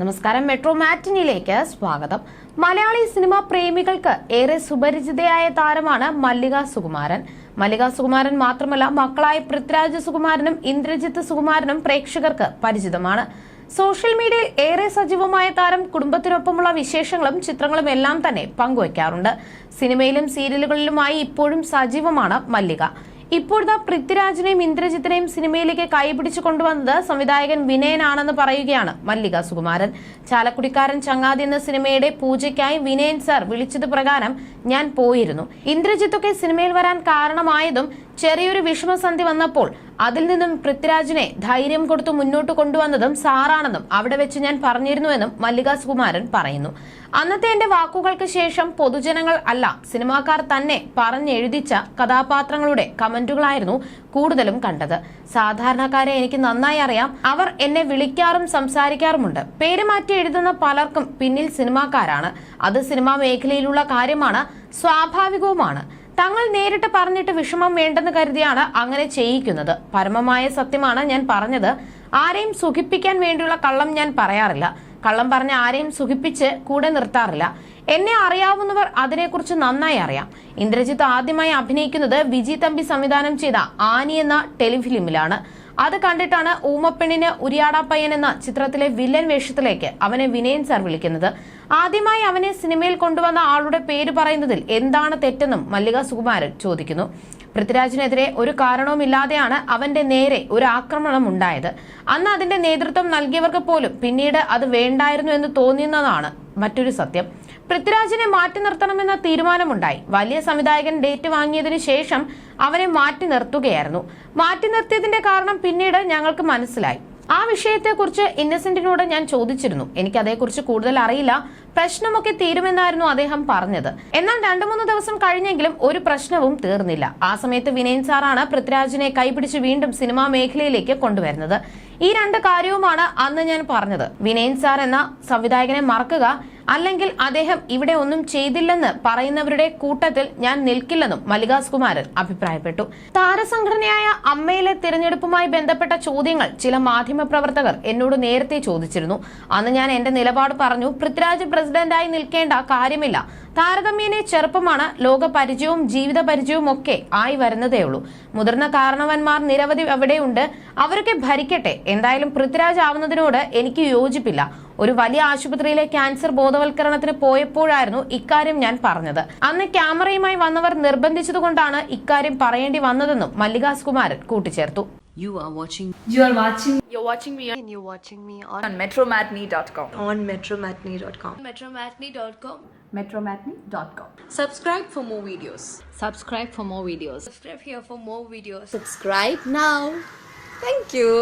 നമസ്കാരം. മെട്രോ മാറ്റിനിലേക്ക് സ്വാഗതം. മലയാളി സിനിമാ പ്രേമികൾക്ക് ഏറെ സുപരിചിതയായ താരമാണ് മല്ലിക സുകുമാരൻ. മല്ലിക സുകുമാരൻ മാത്രമല്ല മക്കളായ പൃഥ്വിരാജ് സുകുമാരനും ഇന്ദ്രജിത്ത് സുകുമാരനും പ്രേക്ഷകർക്ക് പരിചിതമാണ്. സോഷ്യൽ മീഡിയയിൽ ഏറെ സജീവമായ താരം കുടുംബത്തിനൊപ്പമുള്ള വിശേഷങ്ങളും ചിത്രങ്ങളും എല്ലാം തന്നെ പങ്കുവയ്ക്കാറുണ്ട് സിനിമയിലും സീരിയലുകളിലുമായി ഇപ്പോഴും സജീവമാണ് മല്ലിക. ഇപ്പോഴത്തെ പൃഥ്വിരാജിനെയും ഇന്ദ്രജിത്തിനെയും സിനിമയിലേക്ക് കൈപിടിച്ചു കൊണ്ടുവന്നത് സംവിധായകൻ വിനയനാണെന്ന് പറയുകയാണ് മല്ലിക സുകുമാരൻ. ചാലക്കുടിക്കാരൻ ചങ്ങാതി എന്ന സിനിമയുടെ പൂജയ്ക്കായി വിനയൻ സർ വിളിച്ചത് പ്രകാരം ഞാൻ പോയിരുന്നു. ഇന്ദ്രജിത്തൊക്കെ സിനിമയിൽ വരാൻ കാരണമായതും ചെറിയൊരു വിഷമസന്ധി വന്നപ്പോൾ അതിൽ നിന്നും പൃഥ്വിരാജിനെ ധൈര്യം കൊടുത്തു മുന്നോട്ട് കൊണ്ടുവന്നതും സാറാണെന്നും അവിടെ വെച്ച് ഞാൻ പറഞ്ഞിരുന്നുവെന്നും മല്ലികാ സുകുമാരൻ പറയുന്നു. അന്നത്തെ എന്റെ വാക്കുകൾക്ക് ശേഷം പൊതുജനങ്ങൾ അല്ല സിനിമാക്കാർ തന്നെ പറഞ്ഞെഴുതിച്ച കഥാപാത്രങ്ങളുടെ കമന്റുകളായിരുന്നു കൂടുതലും കണ്ടത്. സാധാരണക്കാരെ എനിക്ക് നന്നായി അറിയാം അവർ എന്നെ വിളിക്കാറും സംസാരിക്കാറുമുണ്ട്. പേര് മാറ്റി എഴുതുന്ന പലർക്കും പിന്നിൽ സിനിമാക്കാരാണ്. അത് സിനിമാ മേഖലയിലുള്ള കാര്യമാണ് സ്വാഭാവികവുമാണ്. തങ്ങൾ നേരിട്ട് പറഞ്ഞിട്ട് വിഷമം വേണ്ടെന്ന് കരുതിയാണ് അങ്ങനെ ചെയ്യിക്കുന്നത്. പരമമായ സത്യമാണ് ഞാൻ പറഞ്ഞത്. ആരെയും സുഖിപ്പിക്കാൻ വേണ്ടിയുള്ള കള്ളം ഞാൻ പറയാറില്ല. കള്ളം പറഞ്ഞ ആരെയും സുഖിപ്പിച്ച് കൂടെ നിർത്താറില്ല. എന്നെ അറിയാവുന്നവർ അതിനെക്കുറിച്ച് നന്നായി അറിയാം. ഇന്ദ്രജിത്ത് ആദ്യമായി അഭിനയിക്കുന്നത് വിജി തമ്പി സംവിധാനം ചെയ്ത ആനി എന്ന ടെലിഫിലിമിലാണ്. അത് കണ്ടിട്ടാണ് ഊമപ്പെണ്ണിന് ഉരിയാടാപ്പയ്യൻ എന്ന ചിത്രത്തിലെ വില്ലൻ വേഷത്തിലേക്ക് അവനെ വിനയൻ സാർ വിളിക്കുന്നത്. ആദ്യമായി അവനെ സിനിമയിൽ കൊണ്ടുവന്ന ആളുടെ പേര് പറയുന്നതിൽ എന്താണ് തെറ്റെന്നും മല്ലിക സുകുമാരൻ ചോദിക്കുന്നു. പൃഥ്വിരാജിനെതിരെ ഒരു കാരണവുമില്ലാതെയാണ് അവന്റെ നേരെ ഒരു ആക്രമണം ഉണ്ടായത്. അന്ന് അതിന്റെ നേതൃത്വം നൽകിയവർക്ക് പോലും പിന്നീട് അത് വേണ്ടായിരുന്നു എന്ന് തോന്നുന്നതാണ് മറ്റൊരു സത്യം. പൃഥ്വിരാജിനെ മാറ്റി നിർത്തണമെന്ന തീരുമാനമുണ്ടായി. വലിയ സംവിധായകൻ ഡേറ്റ് വാങ്ങിയതിനു ശേഷം അവനെ മാറ്റി നിർത്തുകയായിരുന്നു. മാറ്റി നിർത്തിയതിന്റെ കാരണം പിന്നീട് ഞങ്ങൾക്ക് മനസ്സിലായി. ആ വിഷയത്തെക്കുറിച്ച് ഇന്നസെന്റിനോട് ഞാൻ ചോദിച്ചിരുന്നു. എനിക്ക് അതേക്കുറിച്ച് കൂടുതൽ അറിയില്ല. പ്രശ്നമൊക്കെ തീരുമെന്നായിരുന്നു അദ്ദേഹം പറഞ്ഞത്. എന്നാൽ രണ്ടു മൂന്ന് ദിവസം കഴിഞ്ഞെങ്കിലും ഒരു പ്രശ്നവും തീർന്നില്ല. ആ സമയത്ത് വിനയൻ സാറാണ് പൃഥ്വിരാജിനെ കൈപിടിച്ച് വീണ്ടും സിനിമാ മേഖലയിലേക്ക് കൊണ്ടുവരുന്നത്. ഈ രണ്ട് കാര്യവുമാണ് അന്ന് ഞാൻ പറഞ്ഞത്. വിനയൻ സാർ എന്ന സംവിധായകനെ മറക്കുക അല്ലെങ്കിൽ അദ്ദേഹം ഇവിടെ ഒന്നും ചെയ്തില്ലെന്ന് പറയുന്നവരുടെ കൂട്ടത്തിൽ ഞാൻ നിൽക്കില്ലെന്നും മല്ലികാസ് കുമാരൻ അഭിപ്രായപ്പെട്ടു. താരസംഘടനയായ അമ്മയിലെ തിരഞ്ഞെടുപ്പുമായി ബന്ധപ്പെട്ട ചോദ്യങ്ങൾ ചില മാധ്യമപ്രവർത്തകർ എന്നോട് നേരത്തെ ചോദിച്ചിരുന്നു. അന്ന് ഞാൻ എന്റെ നിലപാട് പറഞ്ഞു പൃഥ്വിരാജ് പ്രസിഡന്റായി നിൽക്കേണ്ട കാര്യമില്ല. താരതമ്യേനെ ചെറുപ്പമാണ് ലോക പരിചയവും ജീവിത പരിചയവും ഒക്കെ ആയി വരുന്നതേ ഉള്ളൂ. മുതിർന്ന കാരണവന്മാർ നിരവധി അവിടെയുണ്ട്. അവരൊക്കെ ഭരിക്കട്ടെ. എന്തായാലും പൃഥ്വിരാജ് ആവുന്നതിനോട് എനിക്ക് യോജിപ്പില്ല. ഒരു വലിയ ആശുപത്രിയിലെ ക്യാൻസർ ബോധവൽക്കരണത്തിന് പോയപ്പോഴായിരുന്നു ഇക്കാര്യം ഞാൻ പറഞ്ഞത് അന്ന് ക്യാമറയുമായി വന്നവർ നിർബന്ധിച്ചതുകൊണ്ടാണ് ഇക്കാര്യം പറയേണ്ടി വന്നതെന്നും മല്ലികാസ് കുമാരൻ കൂട്ടിച്ചേർത്തു You are watching You are watching You're watching me and you're watching me on, on metromatney.com. on metromatney.com. metromatney.com. metromatney.com. Subscribe for more videos. Subscribe for more videos. Subscribe here for more videos. Subscribe now. Thank you.